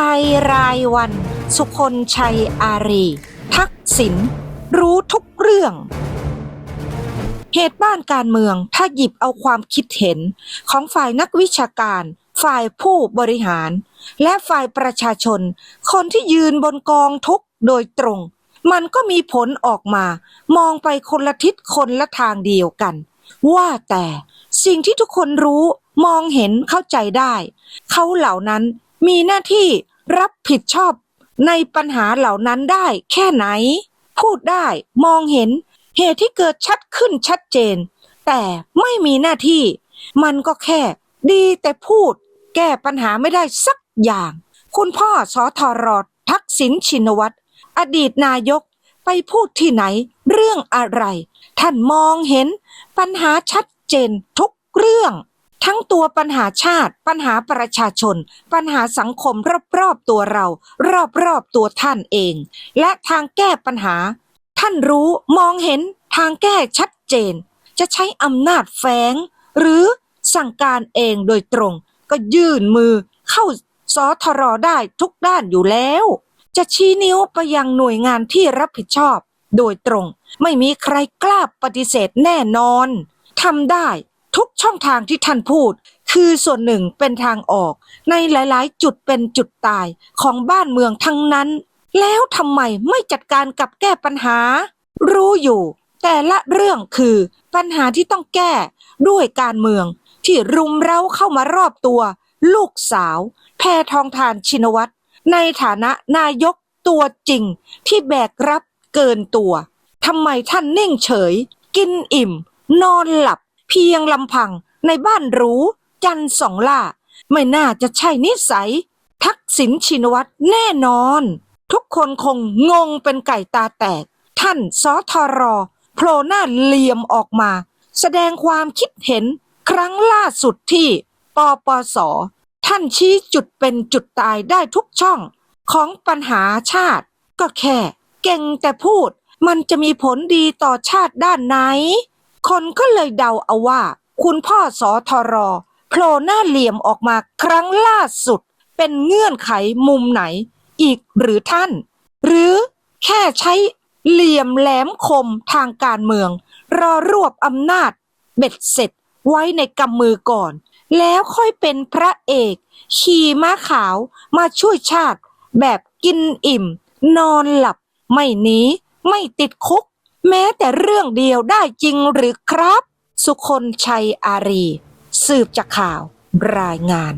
ภัยรายวัน สุคนชัยอารี ทักษิณรู้ทุกเรื่อง เหตุบ้านการเมืองถ้าหยิบเอาความคิดเห็นของฝ่ายนักวิชาการ ฝ่ายผู้บริหาร และฝ่ายประชาชน คนที่ยืนบนกองทุกโดยตรง มันก็มีผลออกมา มองไปคนละทิศคนละทางเดียวกัน ว่าแต่สิ่งที่ทุกคนรู้มองเห็นเข้าใจได้ เขาเหล่านั้น มีหน้าที่รับผิดชอบในปัญหาเหล่านั้นได้แค่ไหน พูดได้มองเห็นเหตุที่เกิดชัดขึ้นชัดเจน แต่ไม่มีหน้าที่ มันก็แค่ ดีแต่พูด แก้ปัญหาไม่ได้สักอย่าง คุณพ่อสอทอรอดทักษิณชินวัตรอดีตนายกไปพูดที่ไหน เรื่องอะไร ท่านมองเห็นปัญหาชัดเจนทุกเรื่อง ทั้งตัวปัญหาชาติ ปัญหาประชาชน ปัญหาสังคมรอบๆตัวเรา รอบๆตัวท่านเอง และทางแก้ปัญหา ท่านรู้มองเห็นทางแก้ชัดเจน จะใช้อำนาจแฝงหรือสั่งการเองโดยตรง ก็ยื่นมือเข้าสอทรได้ทุกด้านอยู่แล้ว จะชี้นิ้วไปยังหน่วยงานที่รับผิดชอบ โดยตรง ไม่มีใครกล้าปฏิเสธแน่นอนทำได้ ทุกช่องทางที่ท่านพูด คือส่วนหนึ่งเป็นทางออก ในหลายๆ จุดเป็นจุดตายของบ้านเมืองทั้งนั้น แล้วทำไมไม่จัดการกับแก้ปัญหา รู้อยู่ แต่ละเรื่องคือปัญหาที่ต้องแก้ด้วยการเมืองที่รุมเร้าเข้ามารอบตัว ลูกสาว แพทองทานชินวัตรในฐานะนายกตัวจริง ที่แบกรับเกินตัวทำไมท่านนิ่งเฉย กินอิ่ม นอนหลับ เพียงลำพังในบ้านหรูจันสองล่า ไม่น่าจะใช่นิสัย ทักษิณชินวัตรแน่นอน ทุกคนคงงงเป็นไก่ตาแตก ท่านสทรโผล่หน้าเหลี่ยมออกมา แสดงความคิดเห็นครั้งล่าสุดที่ปปส ท่านชี้จุดเป็นจุดตายได้ทุกช่องของปัญหาชาติ ก็แค่ เก่งแต่พูดมันจะมีผลดีต่อชาติด้านไหน คนก็เลยเดาเอาว่า คุณพ่อสอทรโผล่หน้าเหลี่ยมออกมาครั้งล่าสุด เป็นเงื่อนไขมุมไหน อีกหรือท่าน หรือแค่ใช้เหลี่ยมแหลมคมทางการเมือง รอรวบอำนาจ เบ็ดเสร็จไว้ในกำมือก่อน แล้วค่อยเป็นพระเอก ขี่ม้าขาวมาช่วยชาติ แบบกินอิ่ม นอนหลับ ไม่หนีไม่ติดคุก แต่เรื่องเดียวได้จริงหรือครับ สุคนชัยอารี สืบจากข่าวรายงาน